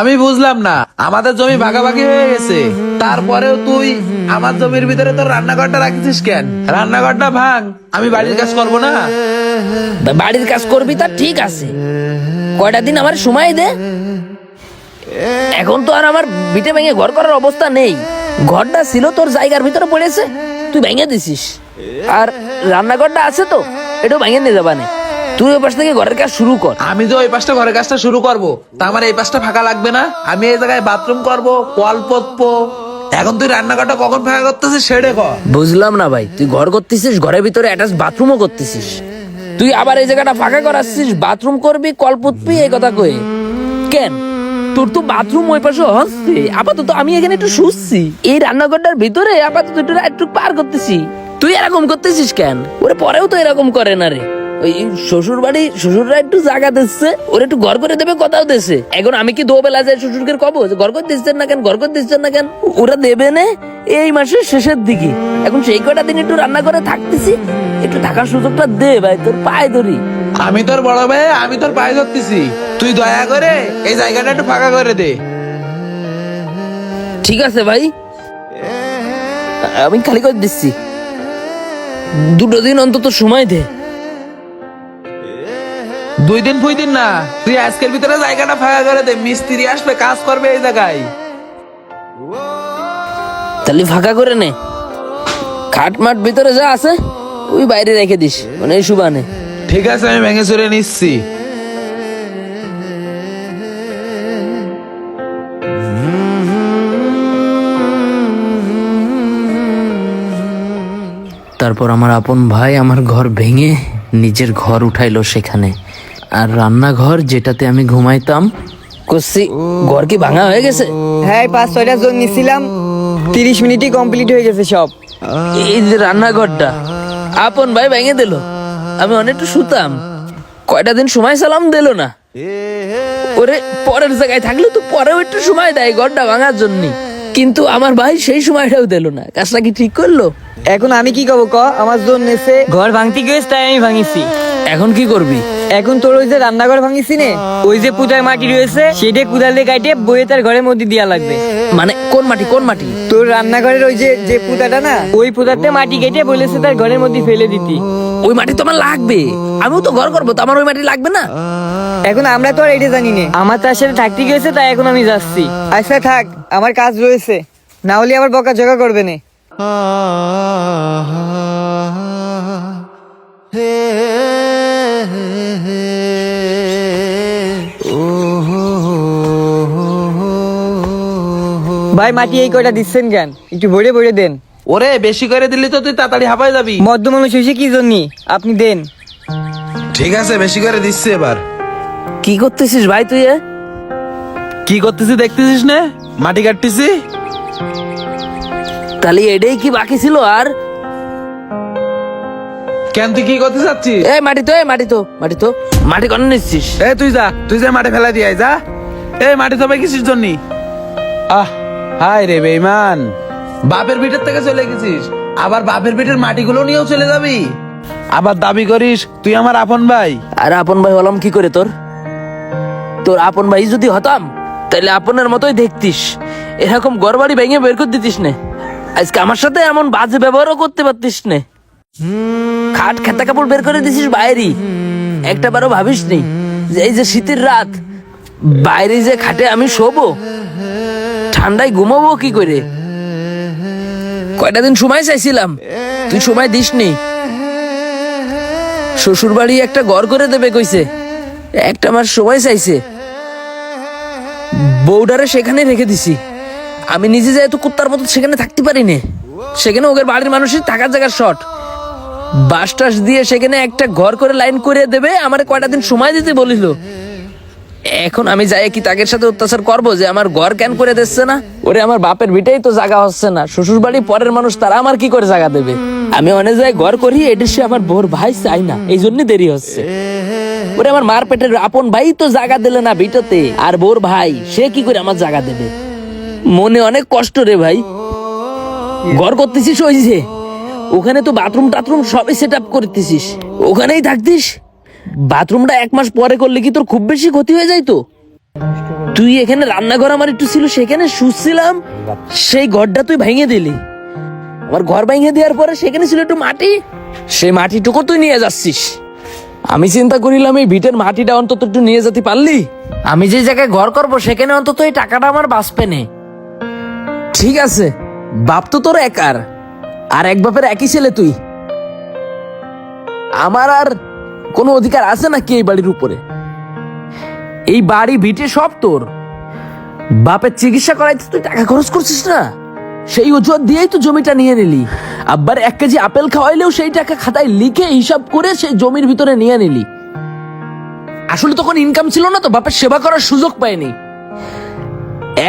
আমি বুঝলাম না, আমাদের জমি ভাগাভাগি হয়ে গেছে। তারপরেও তুই আমার জমির ভিতরে তোর রান্নাঘরটা রাখছিস কেন? রান্নাঘরটা ভাঙ, আমি বাড়ির কাজ করব না। বাড়ির কাজ করবি তা ঠিক আছে। কয়টা দিন আমার সময় দে। এখন তো আর আমার বিটে ভেঙে ঘর করার অবস্থা নেই। ঘরটা ছিল তোর জায়গার ভিতরে পড়েছে। তুই ভেঙে দিছিস। আর রান্নাঘরটা আছে তো, এটাও ভেঙে নিয়ে যাবানে। তুই ওই পাশ থেকে ঘরের কাজ শুরু কর। আমি যে ওই পাশটা ঘরের কাজটা শুরু করব তা আমার এই পাশটা ফাঁকা লাগবে না। আমি এই জায়গায় বাথরুম করব কল পতবো এখন তুই রান্নাঘরটা কখন ফাঁকা করতেছিস সেটা কর। বুঝলাম না ভাই তুই ঘর করতেছিস ঘরের ভিতরে অ্যাটাচ বাথরুমও করতেছিস। তুই আবার এই জায়গাটা ফাঁকা করাচ্ছিস বাথরুম করবি কল পুতবি এই কথা কয়ে কেন? তোর তো বাথরুম ওই পাশে হচ্ছে। আপাতত আমি এখানে একটু শুচ্ছি। এই রান্নাঘরটার ভিতরে আপাতত একটু একটু পার করতেছি। তুই এরকম করতেছিস কেন? ওরে পরেও তো এরকম করে না রে। ওই শ্বশুর বাড়ি শ্বশুররা একটু জায়গা দিচ্ছে ওরা একটু ঘর করে দেবে কথাও দিচ্ছে এখন আমি কি দো বেলা যাই শ্বশুরকে কব? যে ঘর করে দিচ্ছেন না কেন? ঘর করে দিচ্ছেন না কেন? ওরা দেবে না এই মাসের শেষের দিকে। এখন সেই কটা দিন একটু রান্না করে থাকতেছি একটু থাকার সুযোগটা দে ভাই তোর পায়ে ধরি। আমি তোর বড় ভাই আমি তোর পায়ে ধরতেছি। তুই দয়া করে এই জায়গাটা একটু ফাঁকা করে দে। ঠিক আছে ভাই। আমি খালি করে দিচ্ছি। দুটো দিন অন্তত সময় দে। দুই দিন ফুই দিন না। তুই আজকের ভিতরে জায়গাটা ফাঁকা করে দে মিস্ত্রি আসবে কাজ করবে এই জায়গায়। তাহলে ফাঁকা করে নে। খাট মাঠ ভিতরে যা আছে ওই বাইরে রেখে দিস মানে এই সুবানে। ঠিক আছে আমি ভেঙে চুরে নিচ্ছি। তারপর আমার আপন ভাই আমার ঘর ভেঙে নিজের ঘর উঠাইলো সেখানে। আর রান্নাঘর যেটাতে আমি ঘুমাইতাম কষি ঘর কি ভাঙা হয়ে গেছে? হ্যাঁ এই পাঁচ ছয়টা জোন নিছিলাম। তিরিশ মিনিটই কমপ্লিট হয়ে গেছে সব। এই যে রান্নাঘরটা আপন ভাই ভেঙে দিল। আমি অনেকটা শুতাম। কয়টা দিন সময় সালাম দিল না। ওরে পরের জায়গায় থাকলে তো পরেও একটু সময় দেয় ঘরটা ভাঙার জন্য। কিন্তু আমার ভাই সেই সময়টাও দিল না। কাজটা কি ঠিক করল? এখন আমি কি করব ক? আমার জোন নেছে ঘর ভাঙতে গেছে তাই আমি ভাঙিছি। এখন কি করবি? এখন তোর ওই যে রান্নাঘর ভাঙিছি নে ওই যে পুতার মাটি রয়েছে সেটা কুদালে কাটে বইয়ে তার ঘরের মধ্যে দেওয়া লাগবে। মানে কোন মাটি কোন মাটি? তোর রান্নাঘরের ওই যে যে পুতাটা না ওই পুতাতে মাটি কেটে বলেছে তার ঘরের মধ্যে ফেলে দিতি। ওই মাটি তো আমার লাগবে। আমিও তো ঘর করব তো আমার ওই মাটি লাগবে না? এখন আমরা তো আর এটা জানি না। আমার তার সাথে থাকতে গেছে তাই এখন আমি যাচ্ছি। আচ্ছা থাক আমার কাজ রয়েছে। না হলে আবার বকা জগা করবে না। ভাই মাটি এই কয়টা দিচ্ছেন কেন? একটু ভরে ভরে দেন। ওরে বেশি করে দিলি তো তুই তাড়াতাড়ি হাঁপাই যাবি। মধ্য মানুষ হয়েছে কি জন্য? আপনি দেন। ঠিক আছে বেশি করে দিচ্ছি এবার। কি করতেছিস ভাই তুই এ? কি করতেছিস দেখতেছিস না? মাটি কাটতেছি। তাহলে এটাই কি বাকি ছিল আর? কেন তুই কি করতে চাচ্ছিস? এ মাটি তো এ মাটি তো মাটি তো। মাটি কেন নিচ্ছিস? এ তুই যা তুই যা মাঠে ফেলা দিয়ে আয়, যা। এই মাটি তো ভাই কিসের জন্য। আহ হাই রে বেইমান বাপের পিঠের থেকে চলে গেছিস। আবার বাপের পিঠের মাটিগুলো নিয়েও চলে যাবি। আবার দাবি করিস তুই আমার আপন ভাই। আর আপন ভাই হলাম কি করে তোর? তোর আপন ভাই যদি হতাম তাহলে আপনের মতোই দেখতিস। এরকম গড়বাড়ি ভেঙে বের করে দিতিস নে। আজকে আমার সাথে এমন বাজে ব্যবহারও করতে পারতিস নে। খাট খেতা কাপড় বের করে দিছিস বাইরে একটা বারও ভাবিস নি যে এই যে শীতের রাত বাইরে যে খাটে আমি শোবো। ঠান্ডায় ঘুমাবো কি করে? কয়টা দিন সময় চাইছিলাম, তুই সময় দিসনি। শ্বশুর বাড়ি একটা ঘর করে দেবে কইছে, একটা মাস সময় চাইছে। বউডারে সেখানে রেখে দিছি। আমি নিজে যাই তো কুত্তার মতো সেখানে থাকতে পারি নে সেখানে ওদের বাড়ির মানুষের থাকার জায়গার শর্ট। বাস দিয়ে সেখানে একটা ঘর করে লাইন করে দেবে, আমার কয়টা দিন সময় দিতে বলিল। এখন আমি যাই কি তাদের সাথে অত্যাচার করব যে আমার ঘর কেন করে দিচ্ছে না? ওরে আমার বাপের ভিটাই তো জায়গা হচ্ছে না। শ্বশুর বাড়ি পরের মানুষ তারা আমার কি করে জায়গা দেবে? আমি অনেক জায়গায় ঘর করি, এটা সে আমার বোর ভাই চাই না। এই জন্য দেরি হচ্ছে। ওরে আমার মার পেটের আপন ভাই তো জায়গা দিলে না ভিটাতে আর বোর ভাই, সে কি করে আমার জায়গা দেবে? মনে অনেক কষ্ট রে ভাই। ঘর করতেছিস ওই যে। ওখানে তো বাথরুম টাথরুম সবই সেট আপ করতেছিস। ওখানেই থাকতিস? বাথরুমটা এক মাস পরে করলে কি তোর খুব বেশি ক্ষতি হয়ে যায় তো? তুই এখানে রান্নাঘর আমার একটু ছিল, সেখানে শুচ্ছিলাম সেই ঘরটা তুই ভেঙে দিলি। আমার ঘর ভেঙে দেওয়ার পরে সেখানে ছিল একটু মাটি, সেই মাটিটুকু তুই নিয়ে যাচ্ছিস। আমি চিন্তা করিলাম, এই ভিটের মাটিটা অন্তত একটু নিয়ে যেতে পারলি? আমি যে জায়গায় ঘর করব, সেখানে অন্তত এই টাকাটা আমার বাঁচবে নে। ঠিক আছে, বাপ তো তোর একার, আর এক বাপের একই ছেলে তুই। আমার আর কোনো অধিকার আছে নাকি এই বাড়ির উপরে? এই বাড়ি ভিটে সব তোর। বাপের চিকিৎসা করাইতে তুই টাকা খরচ করছিস না? সেই অজুহাত দিয়েই তো জমিটা নিয়ে নিলি। আব্বার এক কেজি আপেল খাওয়াইলেও সেই টাকা খাতায় লিখে হিসাব করে সেই জমির ভিতরে নিয়ে নিলি। আসলে তখন ইনকাম ছিল না তো, বাপের সেবা করার সুযোগ পায়নি।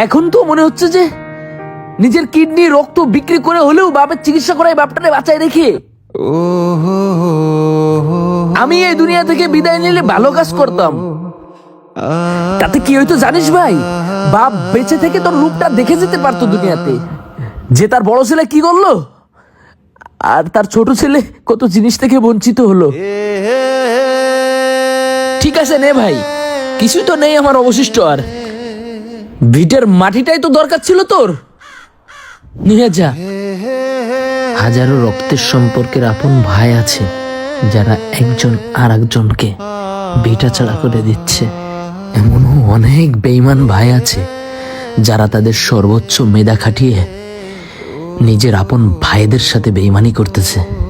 এখন তো মনে হচ্ছে যে নিজের কিডনি, রক্ত বিক্রি করে হলেও বাপের চিকিৎসা করাই বাপটারে বাঁচায় রেখে। আমি এই দুনিয়া থেকে বিদায় নিলে ভালো কাজ করতাম। তাতে কি হইতো জানিস ভাই? বাপ বেঁচে থেকে তোর রূপটা দেখে যেতে পারতো দুনিয়াতে। যে তার বড় ছেলে কি করল? আর তার ছোট ছেলে কত জিনিস থেকে বঞ্চিত হলো। ঠিক আছে নে ভাই কিছুই তো নেই আমার অবশিষ্ট আর। ভিটের মাটিটাই তো দরকার ছিল তোর। নিয়ে যা। হাজারো রক্তের সম্পর্কের আপন ভাই আছে। যারা একজন আর একজনকে বেটা করে দিচ্ছে। এমনও অনেক বেইমান ভাই আছে, যারা তাদের সর্বোচ্চ মেধা খাটিয়ে নিজের আপন ভাইদের সাথে বেইমানি করতেছে।